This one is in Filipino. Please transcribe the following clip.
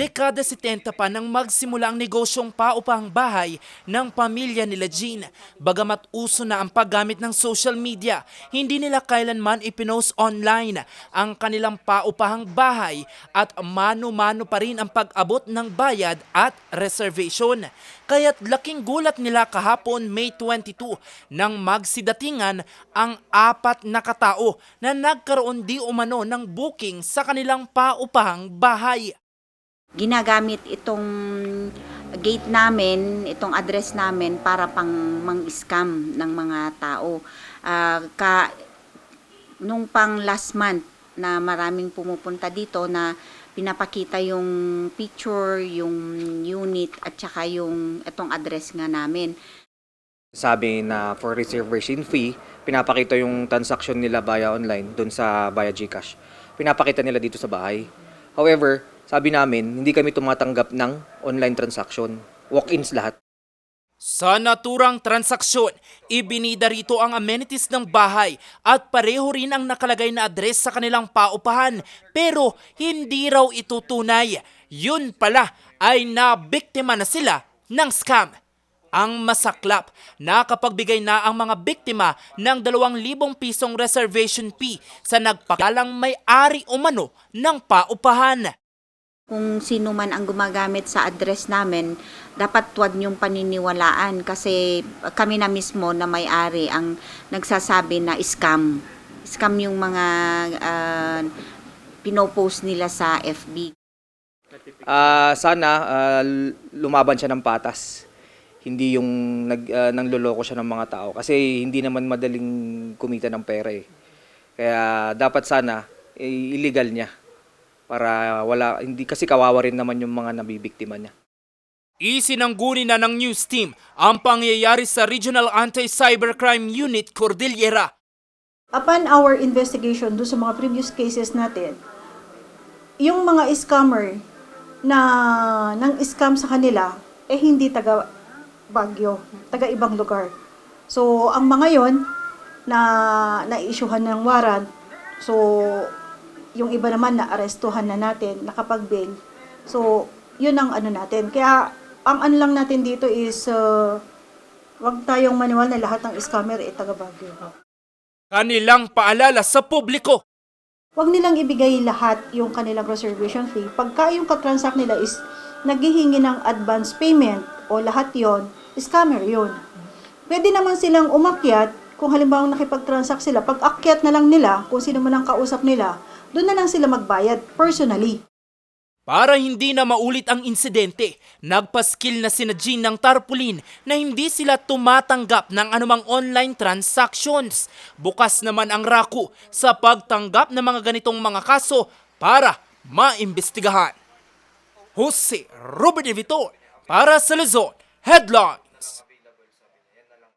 Dekada 70 pa nang magsimula ang negosyong paupahang bahay ng pamilya nila Jean. Bagamat uso na ang paggamit ng social media, hindi nila kailanman ipinost online ang kanilang paupahang bahay at mano-mano pa rin ang pag-abot ng bayad at reservation. Kaya't laking gulat nila kahapon May 22 nang magsidatingan ang apat na katao na nagkaroon di umano ng booking sa kanilang paupahang bahay. Ginagamit itong gate namin, itong address namin para pang mang-scam ng mga tao. Ah, ka, nung pang last month na maraming pumupunta dito na pinapakita yung picture, yung unit at saka yung itong address nga namin. Sabi na for reservation fee, pinapakita yung transaction nila via online doon sa via GCash. Pinapakita nila dito sa bahay. However, sabi namin, hindi kami tumatanggap ng online transaction. Walk-ins lahat. Sa naturang transaksyon, ibinida rito ang amenities ng bahay at pareho rin ang nakalagay na address sa kanilang paupahan pero hindi raw ito tunay. Yun pala ay nabiktima na sila ng scam. Ang masaklap, nakapagbigay na ang mga biktima ng 2,000 pisong reservation fee sa nagpakalang may-ari umano ng paupahan. Kung sino man ang gumagamit sa address namin, dapat tuwad niyong paniniwalaan kasi kami na mismo na may-ari ang nagsasabi na scam. Scam yung mga ah, pinopost nila sa FB. Ah, sana ah, lumaban siya ng patas. Hindi yung nag ah, nangloloko siya ng mga tao kasi hindi naman madaling kumita ng pera eh. Kaya dapat sana eh, illegal niya para wala hindi kasi kawawa rin naman yung mga nabibiktima niya. Isinangguni na ng news team ang pangyayari sa Regional Anti-Cybercrime Unit Cordillera. upon our investigation do sa mga previous cases natin, yung mga scammer na nang scam sa kanila, eh hindi taga Baguio, taga ibang lugar. So, ang mga yon na na-issuehan ng warrant, so, yung iba naman na arestuhan na natin, nakapag-bail. So, yun ang ano natin. Kaya, ang ano lang natin dito is, uh, wag tayong maniwala na lahat ng scammer ay taga Baguio. Kanilang paalala sa publiko. Huwag nilang ibigay lahat yung kanilang reservation fee. Pagka yung katransact nila is naghihingi ng advance payment o lahat yon, scammer yon. Pwede naman silang umakyat kung halimbawa nakipag-transact sila, pag akyat na lang nila, kung sino man ang kausap nila, doon na lang sila magbayad personally. Para hindi na maulit ang insidente, nagpaskil na sina Jean ng tarpaulin na hindi sila tumatanggap ng anumang online transactions. Bukas naman ang RACU sa pagtanggap ng mga ganitong mga kaso para maimbestigahan. Jose Robert De Vitor para sa Luzon Headline.